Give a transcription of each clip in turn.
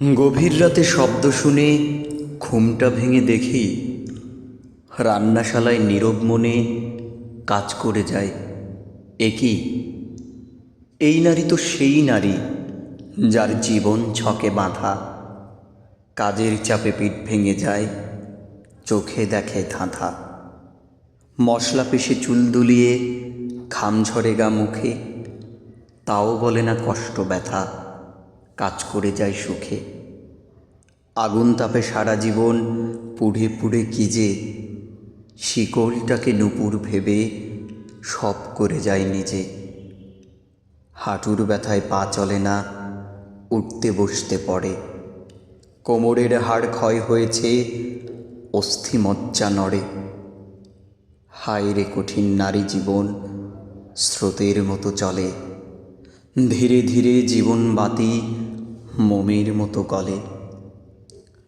গভীর রাতে শব্দ শুনে ঘুমটা ভেঙে দেখি রান্নাশালায় নীরব মনে কাজ করে যায়। একই এই নারী তো সেই নারী যার জীবন ছকে বাঁধা। কাজের চাপে পিঠ ভেঙে যায়, চোখে দেখে ধাঁধা। মশলা পেশে চুল দুলিয়ে খাম ঝরে গা মুখে, তাও বলে না কষ্ট ব্যথা। কাজ করে যায় সুখে। আগুন তাপে সারা জীবন পুড়ে পুড়ে কি যে। শিকলটাকে নুপুর ভেবে সব করে যায় নিজে। হাঁটুর ব্যথায় পা চলে না, উঠতে বসতে পড়ে। কোমরের হাড় ক্ষয় হয়েছে, অস্থি মজ্জা নড়ে। হায় রে কঠিন নারী জীবন, স্রোতের মতো চলে। ধীরে ধীরে জীবন বাতি মোমের মতো গলে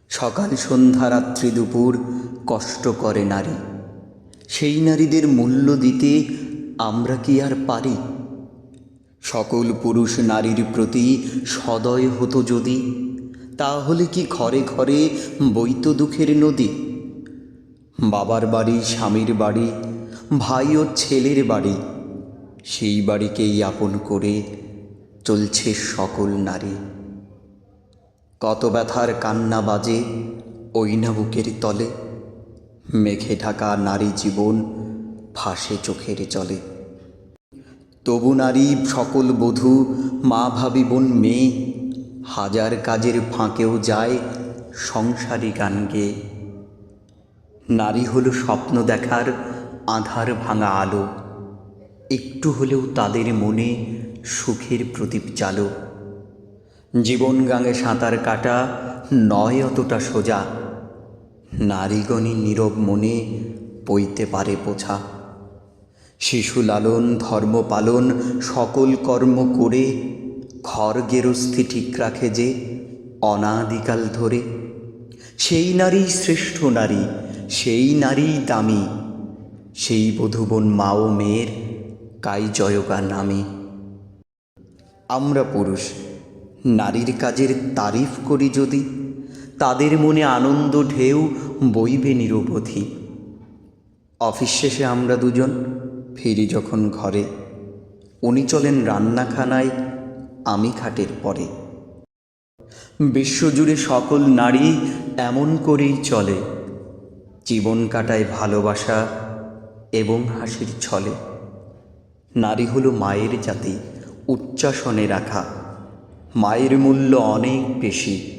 সকাল সন্ধ্যা রাত্রি দুপুর কষ্ট করে নারী। সেই নারীদের মূল্য দিতে আমরা কি আর পারি? সকল পুরুষ নারীর প্রতি সদয় হতো যদি, তাহলে কি ঘরে ঘরে বইত দুঃখের নদী? বাবার বাড়ি, স্বামীর বাড়ি, ভাই ও ছেলের বাড়ি, সেই বাড়িকেই আপন করে চলছে সকল নারী। কত ব্যথার কান্না বাজে ওই না বুকের তলে। মেঘে ঢাকা নারী জীবন ফাঁসে চোখের চলে তবু নারী সকল বধূ, মা ভাবি বোন মেয়ে, হাজার কাজের ফাঁকেও যায় সংসারী গান গেয়ে নারী হলো স্বপ্ন দেখার আধার ভাঙা আলো। একটু হলেও তাদের মনে সুখের প্রদীপ চালো জীবন গাঙে সাঁতার কাটা, নয় অতটা সোজা। নারীগণী নীরব মনে পইতে পারে পোছা শিশু লালন, ধর্ম পালন, সকল কর্ম করে, ঘর গেরস্থি ঠিক রাখে যে, অনাদিকাল ধরে। সেই নারী শ্রেষ্ঠ নারী, সেই নারী দামি। সেই বধুবন মা ও মেয়ের কাই জয়গা নামে। আমরা পুরুষ নারীর কাজের তারিফ করি যদি, তাদের মনে আনন্দ ঢেউ বইবে নিরবধি। অফিস শেষে আমরা দুজন ফিরি যখন ঘরে, উনি চলেন রান্নাখানায়, আমি খাটের পরে। বিশ্বজুড়ে সকল নারী এমন করেই চলে, জীবন কাটায় ভালোবাসা এবং হাসির ছলে। নারী হলো মায়ের জাতি, উচ্চাসনে রাখা। মায়ের মূল্য অনেক বেশি,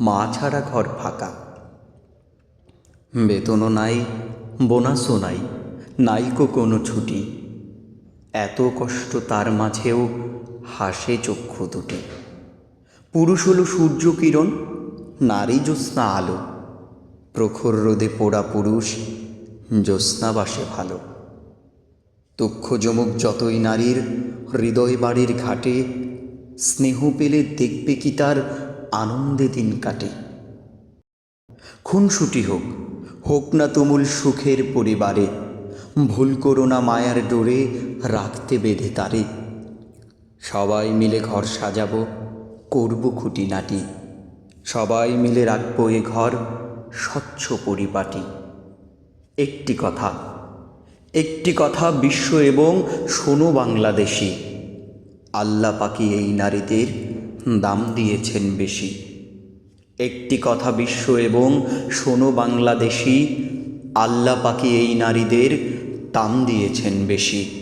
মা ছাড়া ঘর ফাঁকা। বেতনও নাই, বোনাসও নাই, নাইকো কোনো ছুটি। এত কষ্ট তার মাঝেও হাসে চক্ষু দুটি। পুরুষ হলো সূর্য কিরণ, নারী জ্যোৎস্না আলো। প্রখর রোদে পোড়া পুরুষ, জ্যোৎস্না বাসে ভালো। দুঃখ যমুক যতই নারীর, হৃদয় বাড়ির ঘাটে স্নেহ পেলে দেখবে কি তার আনন্দে দিন কাটে। খুনসুটি হোক হোক না তুমুল সুখের পরিবারে, ভুল করো না মায়ার ডোরে, রাখতে বেঁধে তারে। সবাই মিলে ঘর সাজাবো, করব খুঁটিনাটি। সবাই মিলে রাখব এ ঘর স্বচ্ছ পরিপাটি। একটি কথা একটি কথা বিশ্ব এবং শোনো বাংলাদেশি। আল্লাহ পাকি এই নারীদের দাম দিয়েছেন বেশি। একটি কথা বিশ্ব এবং শোনো বাংলাদেশি, আল্লাহ পাকি এই নারীদের দাম দিয়েছেন বেশি।